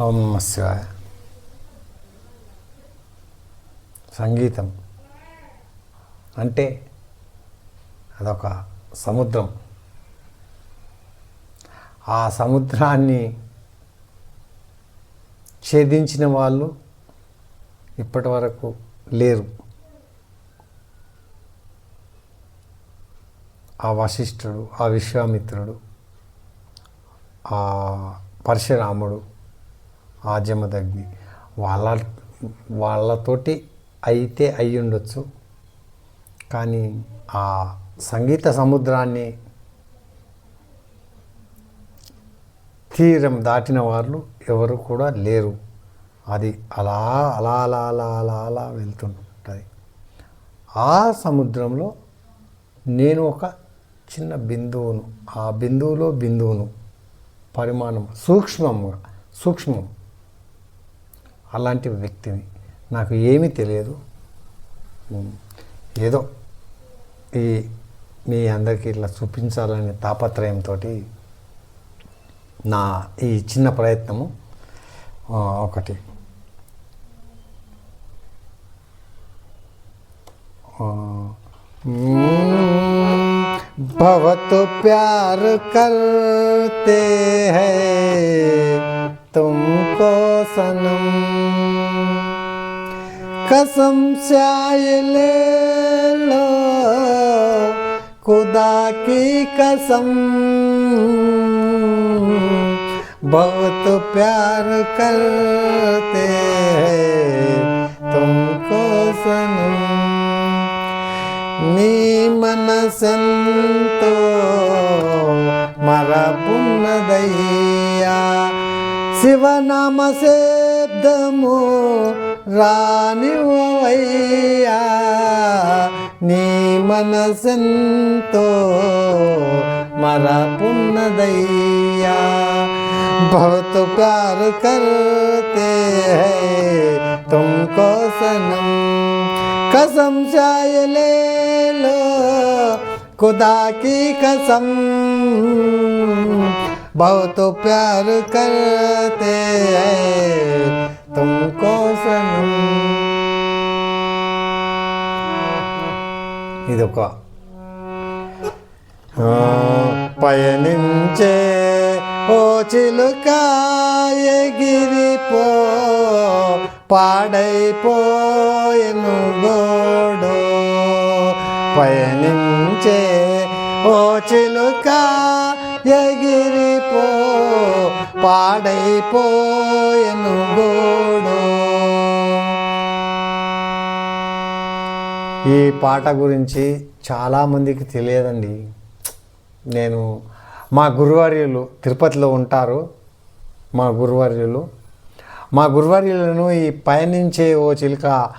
ఓం నమ శివాయ సంగీతం. అంటే అదొక సముద్రం. ఆ సముద్రాన్ని ఛేదించిన వాళ్ళు ఇప్పటి వరకు లేరు. ఆ వశిష్ఠుడు ఆ విశ్వామిత్రుడు ఆ పరశురాముడు ఆజమదగ్ని వాళ్ళ వాళ్ళతోటి అయితే అయి ఉండొచ్చు కానీ ఆ సంగీత సముద్రాన్ని తీరం దాటిన వాళ్ళు ఎవరు కూడా లేరు. అది అలా అలా అలా అలా అలా అలా వెళ్తుంటుంది ఆ సముద్రంలో నేను ఒక చిన్న బిందువును ఆ బిందువులో బిందువును పరిమాణం సూక్ష్మంగా సూక్ష్మం అలాంటి వ్యక్తిని నాకు ఏమీ తెలియదు ఉమ్, ఏదో ఈ మీ అందరికీ ఇట్లా చూపించాలనే తాపత్రయంతో నా ఈ చిన్న ప్రయత్నము ఆ, ఒకటి ఆ, बहुत प्यार करते हैं तुमको सनम कसम से आए ले लो खुदा की कसम बहुत प्यार करते हैं तुमको सनम నీ మనసంతో మరపున్నదయ్యా శివనామ శబ్దము రానివయ్యా నీ మనసంతో మరపున్నదయ్యా बहुत प्यार करते हैं तुमको सनम कसम चाय ले लो खुदा की कसम बहुत प्यार करते हैं तुमको सनम ఇదొక ఆ, పయనించే ఓ చిలుక ఎగిరిపో పాడైపోయెను గోడు పయనించే ఓ చిలుక ఎగిరిపో పాడైపోయను గోడు ఈ పాట గురించి చాలామందికి తెలియదండి. నేను మా గురువర్యులు తిరుపతిలో ఉంటారు మా గురువర్యులు మా గురువర్యులను ఈ పయనించే ఓ చిలుక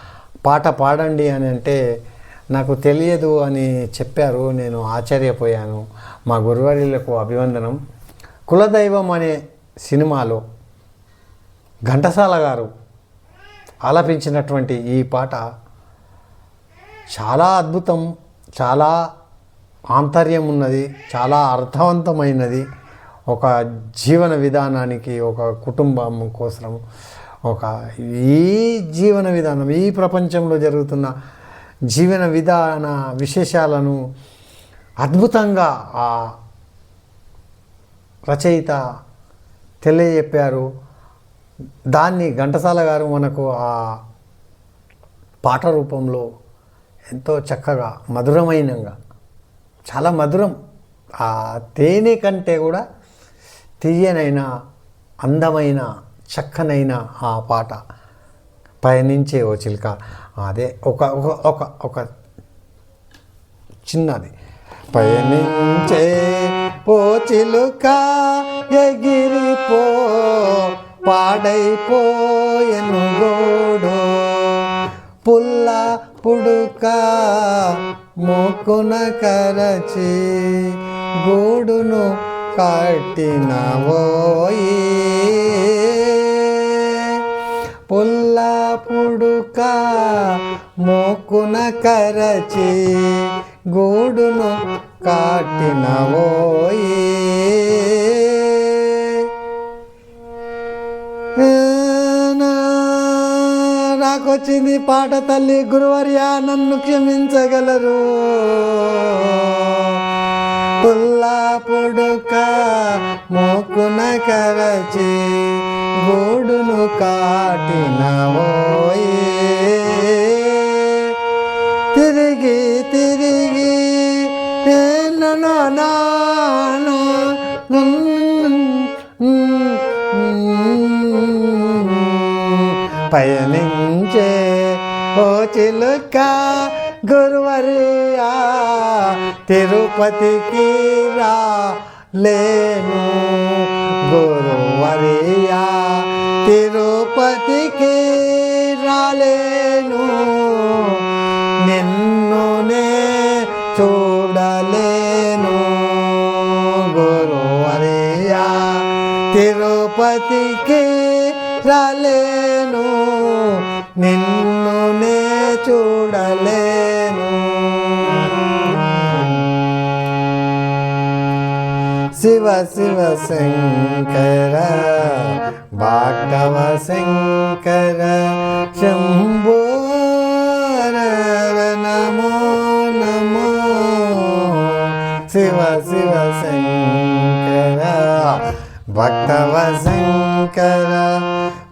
పాట పాడండి అని అంటే నాకు తెలియదు అని చెప్పారు. నేను ఆశ్చర్యపోయాను. మా గురువర్యులకు అభివందనం. కులదైవం అనే సినిమాలో ఘంటసాల గారు ఆలపించినటువంటి ఈ పాట చాలా అద్భుతం చాలా ఆంతర్యం ఉన్నది చాలా అర్థవంతమైనది. ఒక జీవన విధానానికి ఒక కుటుంబం కోసం ఒక ఈ జీవన విధానం ఈ ప్రపంచంలో జరుగుతున్న జీవన విధాన విశేషాలను అద్భుతంగా ఆ రచయిత తెలియజెప్పారు. దాన్ని ఘంటసాల గారు మనకు ఆ పాట రూపంలో ఎంతో చక్కగా మధురమైనంగా చాలా మధురం ఆ తేనె కంటే కూడా తీయనైన అందమైన చక్కనైన ఆ పాట పయనించే ఓ చిలుక. అదే ఒక ఒక ఒక ఒక చిన్నది. పయనించే పోచిలుక చిలుక ఎగిరిపో పాడైపోయెను గోడు. పుల్ల పుడుక మోకున కరచి గూడును కట్టినవోయే పుల్ల పుడుక మోకున కరచి గూడును కాటినవోయి వచ్చింది పాట తల్లి గురువర్యా నన్ను క్షమించగలరు. పుల్లా పుడుక మోకున కరచి గూడును కాటిన తిరిగి తిరిగి నాను. పయనించే ఓ చిలుక గురువరియా తిరుపతికి రా లేను గురువరియా తిరుపతికి రాలేను. నిన్నునే చూడలేను. గురు గురువరియా తిరుపతికి రాలేను. నిన్నునే చూడలేను. శివ శివ శంకర భాగవ శంకర శంభో నమో నమో శివ శివ శంకర భక్తవ శంకర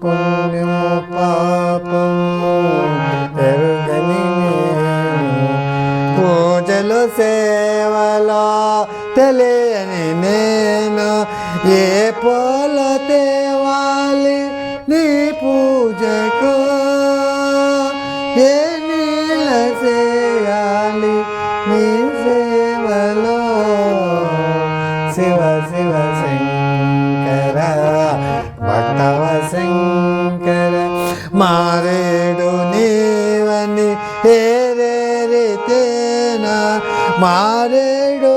పుణ్యము పాపము ఏ పోల తేవాలి నీ పూజకు? ఏ నీల చేయాలి నీ సేవలో? శివ శివ శంకర భక్తవ శంకర మారేడు నీవని ఏ ఏరేరితేన మారేడు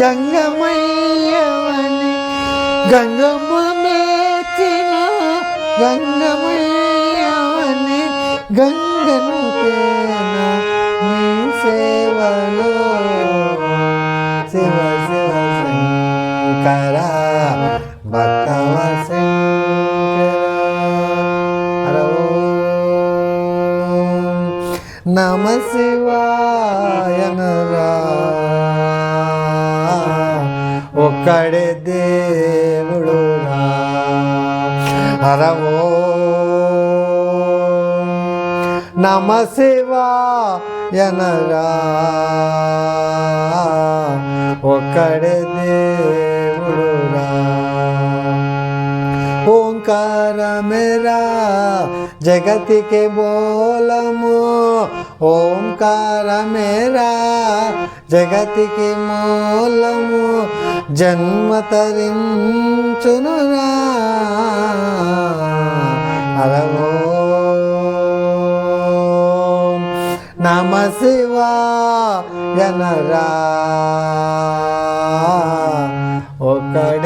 గంగమయ్యవని గంగమ్మ మేచిన గంగమయ్యవని గంగను తేన నీ సేవలో. శివ శివ శంకర భక్తవ శంకర. ఒక్కడే దేవుడు హరవో నమ శివాయ నరా ఒక్కడే ఓంకార మేరా జగతికి బోలము ఓంకార మేరా జగతికి మూలము జన్మ తరించునురా. అరవో నమ శివాయనరా ఒకడే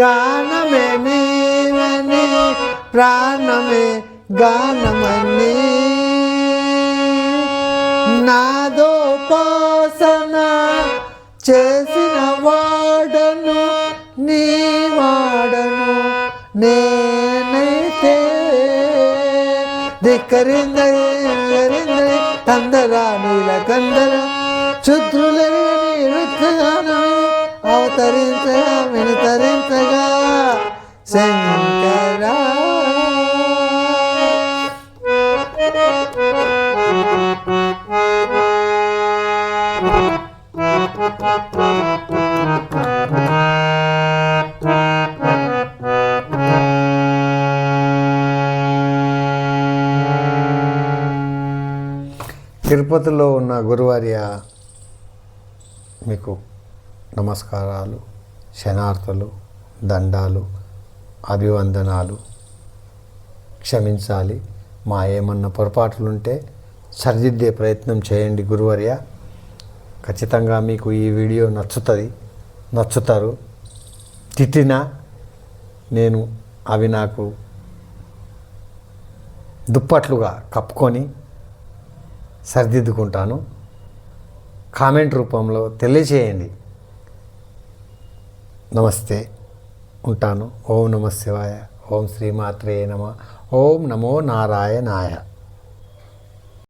గానమే నీవని ప్రాణమే గానమని. నాదో నాదోపాసన చేసిన వాడను నీ వాడను నేనైతే. ధిక్కరింద తందరా నీల కందర చుత్రులని తరించగా విని తరించగా శంకర. తిరుపతిలో ఉన్న గురువార్య మీకు నమస్కారాలు శనార్థులు దండాలు అభివందనాలు. క్షమించాలి మా ఏమన్నా పొరపాట్లుంటే సరిదిద్దే ప్రయత్నం చేయండి గురువర్య. ఖచ్చితంగా మీకు ఈ వీడియో నచ్చుతుంది నచ్చుతారు. తిట్టినా నేను అవి నాకు దుప్పట్లుగా కప్పుకొని సరిదిద్దుకుంటాను. కామెంట్ రూపంలో తెలియచేయండి. నమస్తే. ఉంటాను. ఓం నమ శివాయ ఓం శ్రీమాత్రే నమ. ఓం నమో నారాయణాయ.